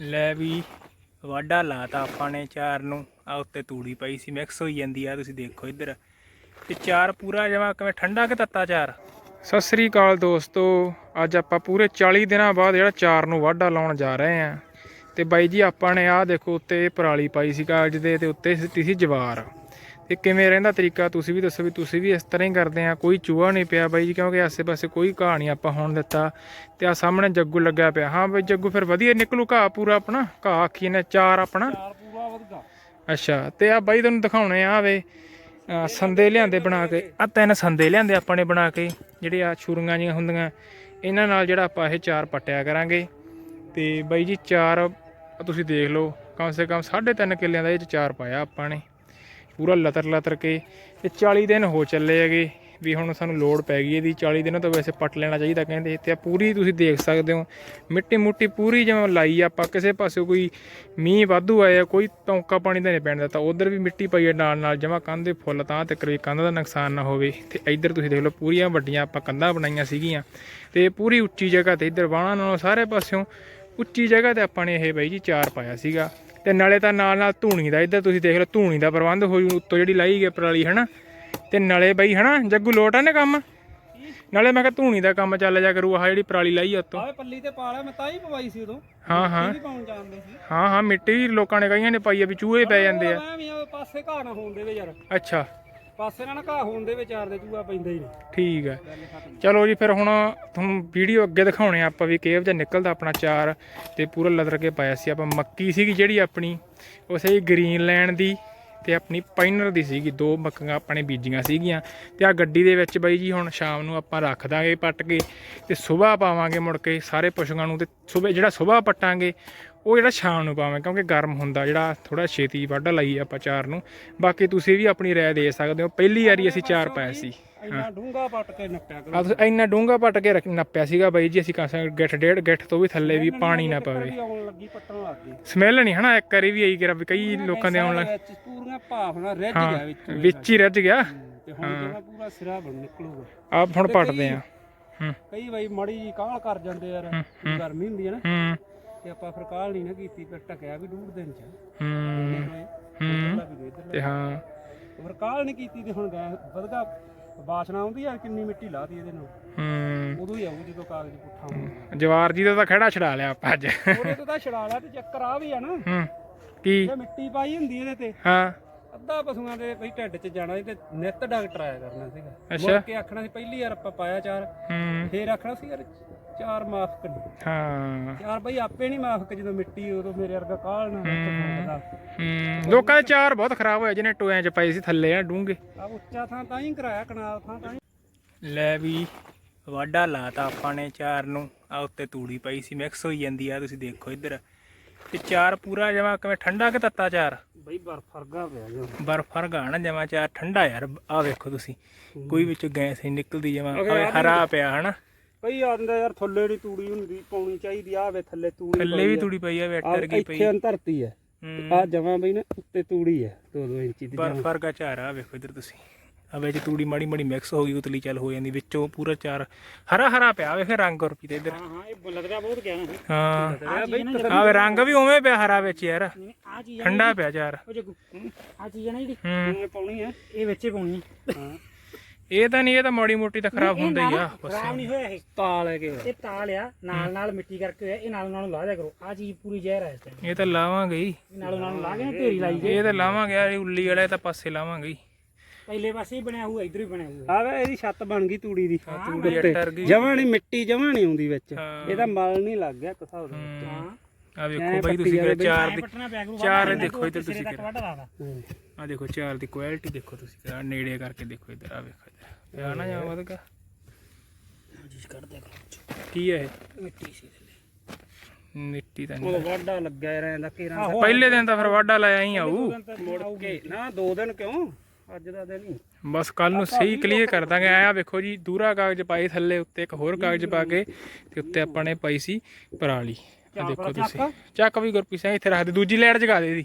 ਲੈ ਵੀ ਵਾਢਾ ਲਾਤਾ ਆਪਾਂ ਨੇ ਚਾਰ ਨੂੰ। ਆ ਉੱਤੇ ਤੂੜੀ ਪਈ ਸੀ ਮਿਕਸ ਹੋਈ ਜਾਂਦੀ ਆ, ਤੁਸੀਂ ਦੇਖੋ ਇੱਧਰ। ਤੇ ਚਾਰ ਪੂਰਾ ਜਮਾ ਕਿਵੇਂ ਠੰਡਾ ਕਿ ਤੱਤਾ ਚਾਰ? ਸਤਿ ਸ੍ਰੀ ਅਕਾਲ ਦੋਸਤੋ, ਅੱਜ ਆਪਾਂ ਪੂਰੇ 40 ਦਿਨਾਂ ਬਾਅਦ ਜਿਹੜਾ ਚਾਰ ਨੂੰ ਵਾਢਾ ਲਾਉਣ ਜਾ ਰਹੇ ਆਂ ਤੇ ਬਾਈ ਜੀ, ਆਪਾਂ ਨੇ ਆਹ ਦੇਖੋ ਉੱਤੇ ਪਰਾਲੀ ਪਾਈ ਸੀ ਕਾਗਜ਼ ਦੇ ਤੇ ਉੱਤੇ ਸਿੱਟੀ ਸੀ ਜਵਾਰ। ਤੇ ਕਿਵੇਂ ਰਹਿੰਦਾ ਤਰੀਕਾ? ਤੁਸੀਂ ਵੀ ਦੱਸੋ ਵੀ ਤੁਸੀਂ ਵੀ ਇਸ ਤਰ੍ਹਾਂ ਹੀ ਕਰਦੇ ਆ। ਕੋਈ ਚੂਹਾ ਨਹੀਂ ਪਿਆ ਬਾਈ ਜੀ ਕਿਉਂਕਿ ਆਸੇ-ਪਾਸੇ ਕੋਈ ਘਾਹ ਨਹੀਂ ਆਪਾਂ ਹੋਣ ਦਿੱਤਾ। ਤੇ ਆ ਸਾਹਮਣੇ ਜੱਗੂ ਲੱਗਿਆ ਪਿਆ। ਹਾਂ ਬਾਈ ਜੱਗੂ ਫਿਰ ਵਧੀਆ ਨਿਕਲੂ ਘਾਹ ਪੂਰਾ ਆਪਣਾ? ਘਾਹ ਆਖੀ ਨੇ ਚਾਰ ਆਪਣਾ? ਚਾਰ ਪੂਰਾ ਵਧਗਾ ਅੱਛਾ ਤੇ ਆ ਬਾਈ ਤੁਹਾਨੂੰ ਦਿਖਾਉਣੇ ਆ ਵੇ ਸੰਦੇ ਲਿਆਂਦੇ ਬਣਾ ਕੇ। ਆ ਤਿੰਨ ਸੰਦੇ ਲਿਆਂਦੇ ਆਪਾਂ ਨੇ ਬਣਾ ਕੇ ਜਿਹੜੇ ਆ ਛੁਰੀਆਂ ਜੀਆਂ ਹੁੰਦੀਆਂ। ਇਹਨਾਂ ਨਾਲ ਜਿਹੜਾ ਆਪਾਂ ਇਹ ਚਾਰ ਪੱਟਿਆ ਕਰਾਂਗੇ। ਤੇ ਬਾਈ ਜੀ ਚਾਰ ਤੁਸੀਂ ਦੇਖ ਲਓ ਕਮ ਸੇ ਕਮ 3.5 ਕਿੱਲਿਆਂ ਦਾ ਇਹ 'ਚ ਚਾਰ ਪਾਇਆ ਆਪਾਂ ਨੇ। ਪੂਰਾ ਲਤਰ ਲਤਰ ਕੇ ਤੇ 40 ਦਿਨ ਹੋ ਚੱਲੇ ਹੈਗੇ ਵੀ ਹੁਣ ਸਾਨੂੰ ਲੋਡ ਪੈ ਗਈ ਇਹਦੀ। 40 ਦਿਨਾਂ ਤੋਂ ਵੈਸੇ ਪੱਟ ਲੈਣਾ ਚਾਹੀਦਾ ਕਹਿੰਦੇ ਤੇ ਆ ਪੂਰੀ ਤੁਸੀਂ ਦੇਖ ਸਕਦੇ ਹੋ, ਮਿੱਟੀ ਮੁੱਟੀ ਪੂਰੀ ਜਿਵੇਂ ਲਾਈ ਆਪਾਂ, ਕਿਸੇ ਪਾਸੇ ਕੋਈ ਮੀਂਹ ਵਾਧੂ ਆਇਆ, ਕੋਈ ਟੌਂਕਾ ਪਾਣੀ ਦਾ ਨਹੀਂ ਪੈਣ ਦਿੱਤਾ। ਉਧਰ ਵੀ ਮਿੱਟੀ ਪਈ ਹੈ ਨਾਲ ਨਾਲ, ਜਮਾ ਕੰਧ ਫੁੱਲ ਤਾਂ ਤੱਕ ਵੀ ਕੰਧ ਦਾ ਨੁਕਸਾਨ ਨਾ ਹੋਵੇ। ਤੇ ਇੱਧਰ ਤੁਸੀਂ ਦੇਖ ਲਓ, ਪੂਰੀਆਂ ਵੱਡੀਆਂ ਆਪਾਂ ਕੰਧਾਂ ਬਣਾਈਆਂ ਸੀਗੀਆਂ। ਤੇ ਪੂਰੀ ਉੱਚੀ ਜਗ੍ਹਾ ਤੇ ਇੱਧਰ ਵਾਹਣਾ ਨਾਲੋਂ ਸਾਰੇ ਪਾਸਿਓਂ ਉੱਚੀ ਜਗ੍ਹਾ ਤੇ ਆਪਾਂ ਨੇ ਇਹ ਬਾਈ ਜੀ ਚਾਰ ਪਾਇਆ ਸੀਗਾ। ਤੇ ਨਾਲੇ ਤਾਂ ਨਾਲ ਨਾਲ ਧੂਣੀ ਦਾ ਇੱਧਰ ਤੁਸੀਂ ਦੇਖ ਲਓ ਧੂਣੀ ਦਾ ਪ੍ਰਬੰਧ ਹੋ ਜੂ ਉੱਤੋਂ ਜਿਹੜੀ ਲਾਈ ਗਈ ਪਰਾਲੀ ਹਨਾ? ਤੇ ਨਾਲੇ ਬਾਈ ਹਨਾ ਜੱਗੂ ਲੋਟ ਆ ਨੇ ਕੰਮ? ਨਾਲੇ ਮੈਂ ਕਿਹਾ ਧੂਣੀ ਦਾ ਕੰਮ ਚੱਲ ਜਾ ਕਰੂ ਆਹ ਜਿਹੜੀ ਪਰਾਲੀ ਲਾਈ ਆ ਉੱਤੋਂ। ਆਵੇ ਪੱਲੀ ਤੇ ਪਾ ਲਿਆ ਮੈਂ ਤਾਂ ਹੀ ਪਵਾਈ ਸੀ ਉਦੋਂ। ਹਾਂ ਹਾਂ। ਵੀ ਪਾਉਣ ਜਾਣਦੇ ਸੀ। ਹਾਂ ਹਾਂ ਮਿੱਟੀ ਲੋਕਾਂ ਨੇ ਕਈਆਂ ਨੇ ਪਾਈ ਆ ਵੀ ਚੂਹੇ ਪੈ ਜਾਂਦੇ ਆ। ਮੈਂ ਵੀ ਪਾਸੇ ਘਾਹ ਨਾ ਹੋਣ ਦੇਵੇ ਯਾਰ। ਅੱਛਾ। ਪਾਸੇ ਨਾ ਘਾਹ ਹੋਣ ਦੇਵੇ ਚਾਰ ਦੇ ਚੂਹਾ ਪੈਂਦਾ ਹੀ ਨਹੀਂ। ਠੀਕ ਹੈ। ਚਲੋ ਜੀ, ਫਿਰ ਹੁਣ ਤੁਹਾਨੂੰ ਵੀਡੀਓ ਅੱਗੇ ਦਿਖਾਉਣੇ ਆ ਆਪਾਂ ਵੀ ਕਿਹੋ ਜਿਹਾ ਨਿਕਲਦਾ ਆਪਣਾ ਚਾਰ ਤੇ ਪੂਰਾ ਲਦਰ ਕੇ ਪਾਇਆ ਸੀ। ਆਪਾਂ ਮੱਕੀ ਸੀਗੀ ਜਿਹੜੀ ਆਪਣੀ, ਉਹ ਸਹੀ ਗ੍ਰੀਨ ਲੈਂਡ ਦੀ ਤੇ ਆਪਣੀ ਪਾਈਨਰ ਦੀ ਸੀਗੀ। ਦੋ ਮੱਕੀਆਂ ਆਪਣੇ ਬੀਜੀਆਂ ਸੀਗੀਆਂ ਤੇ ਆ ਗੱਡੀ ਦੇ ਵਿੱਚ ਬਾਈ ਜੀ, ਹੁਣ ਸ਼ਾਮ ਨੂੰ ਆਪਾਂ ਰੱਖ ਦਾਂਗੇ ਪੱਟ ਕੇ ਤੇ ਸਵੇਰ ਪਾਵਾਂਗੇ ਮੁੜ ਕੇ ਸਾਰੇ ਪਸ਼ੂਆਂ ਨੂੰ ਤੇ ਸਵੇਰ ਜਿਹੜਾ ਸਵੇਰ ਪੱਟਾਂਗੇ ਉਹ ਜਿਹੜਾ ਸ਼ਾਮ ਨੂੰ ਪਾਵਾਂਗੇ ਕਿਉਂਕਿ ਗਰਮ ਹੁੰਦਾ ਜਿਹੜਾ ਥੋੜਾ ਛੇਤੀ ਵਾਢਾ ਲਾਈ ਆਪਾਂ ਚਾਰ ਨੂੰ। ਬਾਕੀ ਤੁਸੀਂ ਵੀ ਆਪਣੀ ਰਾਏ ਦੇ ਸਕਦੇ ਹੋ। ਪਹਿਲੀ ਵਾਰੀ ਅਸੀਂ ਚਾਰ ਪਾਇਆ ਸੀ। ਇੰਨਾ ਡੂੰਗਾ ਪੱਟ ਕੇ ਨੱਪਿਆ ਕਰੋ। ਤੁਸੀਂ ਇੰਨਾ ਡੂੰਗਾ ਪੱਟ ਕੇ ਨੱਪਿਆ ਸੀਗਾ ਬਾਈ ਜੀ ਅਸੀਂ ਕਾਸਾ ਗਿੱਠ ਡੇਢ ਗਿੱਠ ਤੋਂ ਵੀ ਥੱਲੇ ਵੀ ਪਾਣੀ ਨਾ ਪਵੇ। ਸਮੈਲ ਨਹੀਂ ਹਨਾ ਇੱਕ ਵਾਰੀ ਵੀ ਆਈ ਕਿ ਕਈ ਲੋਕਾਂ ਦੇ ਆਉਣ ਲੱਗ ਪੂਰੀਆਂ ਭਾਫ ਨਾਲ ਹਾਂ ਗਿਆ ਵਿੱਚ ਵਿੱਚ ਹੀ ਰੱਜ ਗਿਆ। ਤੇ ਹੁਣ ਜਿਹੜਾ ਪੂਰਾ ਸਿਰਾ ਬਣ ਨਿਕਲੂਗਾ। ਆਪ ਹੁਣ ਪੱਟਦੇ ਆ ਕਈ ਵਾਰੀ ਮੜੀ ਜੀ ਕਾਹਲ ਕਰ ਜਾਂਦੇ ਯਾਰ ਗਰਮੀ ਹੁੰਦੀ ਹੈ ਨਾ। ਹੂੰ। ਤੇ ਆਪਾਂ ਫਿਰ ਕਾਹਲ ਨਹੀਂ ਨਾ ਕੀਤੀ ਫਿਰ ਟਕਿਆ ਵੀ ਡੂਢ ਦਿਨ ਚ। ਹੂੰ ਹੂੰ ਤੇ ਹਾਂ। ਫਿਰ ਕਾਹਲ ਨਹੀਂ ਕੀਤੀ ਤੇ ਹੁਣ ਗੈਸ ਵਧਗਾ ਬਾਸ਼ਨਾ ਆਉਂਦੀ ਯਾਰ ਕਿੰਨੀ ਮਿੱਟੀ ਲਾਤੀ ਇਹਦੇ ਨਾਲ। ਹੂੰ। ਉਦੋਂ ਹੀ ਆਊ ਜਦੋਂ ਕਾਗਜ਼ ਪੁੱਠਾ ਹੋਊਗਾ। ਜਵਾਰ ਜੀ ਦਾ ਤਾਂ ਖੜਾ ਛਡਾ ਲਿਆ ਆਪਾਂ ਅੱਜ। ਉਹਦੇ ਤੇ ਤਾਂ ਛੜਾ ਲਿਆ ਤੇ ਚੱਕਰ ਆ ਵੀ ਆ ਨਾ। ਹੂੰ ਕੀ? ਇਹ ਮਿੱਟੀ ਪਾਈ ਹੁੰਦੀ ਇਹਦੇ ਤੇ। ਹਾਂ। ਅੱਧਾ ਪਸ਼ੂਆਂ ਦੇ ਬਈ ਢਿੱਡ 'ਚ ਜਾਣਾ ਤੇ ਨਿੱਤ ਡਾਕਟਰ ਆਇਆ ਕਰਨਾ ਸੀਗਾ। ਅੱਛਾ। ਮੁੜ ਕੇ ਆਖਣਾ ਸੀ ਪਹਿਲੀ ਵਾਰ ਆਪਾਂ ਪਾਇਆ ਚਾਰ। ਫੇਰ ਆਖਣਾ ਸੀ ਯਾਰ ਚਾਰ ਮਾਫ ਕਰ। ਹਾਂ। ਚਾਰ ਬਈ ਆਪੇ ਨਹੀਂ ਮਾਫ ਕਰ ਜਦੋਂ ਮਿੱਟੀ ਉਦੋਂ ਮੇਰੇ ਵਰਗਾ ਕਾਲ ਨਾ ਹੁੰਦਾ ਹੂੰ ਲੋਕਾਂ ਦੇ ਚਾਰ ਬਹੁਤ ਖਰਾਬ ਹੋਏ ਜਿਹਨੇ ਟੋਇਆਂ 'ਚ ਪਏ ਸੀ ਥੱਲੇ ਆ ਡੂੰਗੇ ਆ ਉੱਚਾ ਥਾਂ ਤਾਂ ਹੀ ਕਰਾਇਆ ਕਨਾਲ ਥਾਂ ਤਾਂ ਹੀ। ਲੈ ਵੀ ਵਾਢਾ ਲਾਤਾ ਆਪਾਂ ਨੇ ਚਾਰ ਨੂੰ। ਆ ਉੱਤੇ ਤੂੜੀ ਪਈ ਸੀ ਮਿਕਸ ਹੋਈ ਜਾਂਦੀ ਆ ਤੁਸੀਂ ਦੇਖੋ ਇੱਧਰ। ਤੇ ਚਾਰ ਪੂਰਾ ਜਮਾ ਕਿਵੇਂ ਠੰਡਾ ਕਿ ਤੱਤਾ ਚਾਰ? ਬਈ ਬਰਫ ਪਿਆ ਜੋ ਬਰਫ ਫਰਗਾ ਨਾ ਜਮਾ ਚਾਰ ਠੰਡਾ ਯਾਰ। ਆ ਵੇਖੋ ਤੁਸੀਂ ਕੋਈ ਵਿੱਚੋਂ ਗੈਸ ਨਹੀਂ ਨਿਕਲਦੀ ਜਮਾ। ਹਰਾ ਪਿਆ ਹਨਾ। ਕਈ ਆਂਦਾ ਯਾਰ ਥੱਲੇ ਨਹੀਂ ਤੂੜੀ ਹੁੰਦੀ ਪਾਉਣੀ ਚਾਹੀਦੀ ਆ ਵੇ ਥੱਲੇ ਤੂੜੀ ਥੱਲੇ ਵੀ ਤੂੜੀ ਪਈ ਆ ਵੈਟਰ ਗਈ ਪਈ। ਇੱਥੇ ਆਂ ਧਰਤੀ ਹੈ। ਆ ਜਮਾ ਬਈ ਨਾ ਉੱਤੇ ਤੂੜੀ ਹੈ 2-2 ਇੰਚੀ ਦੀ ਬਰਫ ਫਰਗਾ ਚਾਰ ਆ ਵੇਖੋ ਇੱਧਰ ਤੁਸੀਂ। ਆ ਵਿੱਚ ਤੂੜੀ ਮਾੜੀ ਮਾੜੀ ਮਿਕਸ ਹੋ ਗਈ ਉਤਲੀ ਚੱਲ ਹੋ ਜਾਂਦੀ ਵਿੱਚੋਂ ਪੂਰਾ ਚਾਰ ਹਰਾ ਹਰਾ ਪਿਆ ਵੇਖ ਰੰਗ ਗੁਰਪੀ ਤੇ ਇੱਧਰ। ਹਾਂ ਹਾਂ ਇਹ ਲੱਗਦਾ ਬਹੁਤ ਗਿਆ ਨਾ ਹਾਂ। ਆ ਬਈ ਆ ਵੇ ਰੰਗ ਵੀ ਉਵੇਂ ਪਿਆ ਹਰਾ ਵਿੱਚ ਯਾਰ। ਆ ਚੀਜ਼ ਠੰਡਾ ਪਿਆ ਚਾਰ ਆ ਚੀਜ਼ ਹੈ ਨਾ ਜਿਹੜੀ। ਪਾਉਣੀ ਹੈ ਇਹ ਵਿੱਚੇ ਪਾਉਣੀ ਹੈ ਹਾਂ। ਇਹ ਤਾਂ ਨਹੀਂ ਇਹ ਤਾਂ ਮਾੜੀ ਮੋਟੀ ਤਾਂ ਖਰਾਬ ਹੁੰਦਾ ਹੀ ਆ ਬਸ। ਖਰਾਬ ਨਹੀਂ ਹੋਇਆ ਇਹ। ਤਾਲ ਹੈ ਕਿ ਇਹ ਤਾਲ ਆ ਨਾਲ ਨਾਲ ਮਿੱਟੀ ਕਰਕੇ ਹੋਇਆ ਇਹ ਨਾਲੋਂ ਨਾਲ ਲਾ ਦਿਆ ਕਰੋ। ਆ ਚੀਜ਼ ਪੂਰੀ ਜ਼ਹਿਰ ਹੈ ਇਸ ਟਾਈਮ ਇਹ ਤਾਂ ਲਾਵਾਂਗੇ ਹੀ ਨਾਲੋਂ ਨਾਲ ਲਾ ਕੇ ਨਾ ਢੇਰੀ ਲਾਈ ਜੇ ਇਹ ਤਾਂ ਲਾਵਾਂਗੇ ਇਹ ਉੱਲੀ ਵਾਲੇ ਤਾਂ ਪਾਸੇ ਲਾਵਾਂਗੇ ਹੀ ਪਹਿਲੇ ਪਾਸੇ ਹੀ ਬਣਿਆ ਹੋਊ ਇਧਰ ਹੀ ਬਣਿਆ ਹੋਊ ਆ ਵੇ ਇਹਦੀ ਛੱਤ ਬਣ ਗਈ ਤੂੜੀ ਦੀ। ਤੂੜੀ ਅਟਰ ਗਈ। ਜਮਾਂ ਨਹੀਂ ਮਿੱਟੀ ਜਮਾਂ ਨਹੀਂ ਆਉਂਦੀ ਵਿੱਚ। ਇਹਦਾ ਮਲ ਨਹੀਂ ਲੱਗ ਗਿਆ ਕਥਾ ਉਹਦਾ ਹਾਂ। ਆ ਵੇਖੋ ਬਾਈ ਤੁਸੀਂ ਕਿਹੜਾ ਚਾਰ ਚਾਰ ਦੇਖੋ ਇੱਧਰ ਤੁਸੀਂ ਲਾਦਾ ਆ ਦੇਖੋ ਚਾਰ ਦੀ ਕੁਆਲਿਟੀ ਦੇਖੋ ਤੁਸੀਂ। ਕਿਹੜਾ ਨੇੜੇ ਕਰਕੇ ਦੇਖੋ ਇੱਧਰ ਆ ਵੇਖੋ ਇੱਧਰ। ਪਿਆ ਨਾ ਜਾਂ ਵਧਗਾ ਜਿਸ ਕੱਢ ਦਿਆ ਕਰੋ ਕੀ ਹੈ ਇਹ? ਮਿੱਟੀ ਸੀ ਮਿੱਟੀ ਤਾਂ ਨਹੀਂ। ਉਹ ਵਾਢਾ ਲੱਗਿਆ ਰਹਿੰਦਾ ਕੇਰਾਂ ਪਹਿਲੇ ਦਿਨ ਤਾਂ ਫਿਰ ਵਾਢਾ ਲਾਇਆ ਹੀ ਆਊ। ਮੁੜ ਕੇ ਨਾ ਦੋ ਦਿਨ ਕਿਉਂ? ਅੱਜ ਦਾ ਦਿਨ ਹੀ। ਬਸ ਕੱਲ ਨੂੰ ਸਹੀ ਕਲੀਅਰ ਕਰ ਦਾਂਗੇ। ਆਇਆ ਵੇਖੋ ਜੀ ਦੂਰਾ ਕਾਗਜ਼ ਪਾਈ ਥੱਲੇ ਉੱਤੇ ਇੱਕ ਹੋਰ ਕਾਗਜ਼ ਪਾ ਕੇ ਤੇ ਉੱਤੇ ਆਪਾਂ ਨੇ ਪਾਈ ਸੀ ਪਰਾਲੀ। ਆ ਦੇਖੋ ਤੁਸੀਂ। ਚੱਕ ਵੀ ਗੁਰਪ੍ਰੀਤ ਸਿੰਘ ਇੱਥੇ ਰੱਖ ਦੇ ਦੂਜੀ ਲਾਈਟ ਜਗਾ ਦੇ ਇਹਦੀ।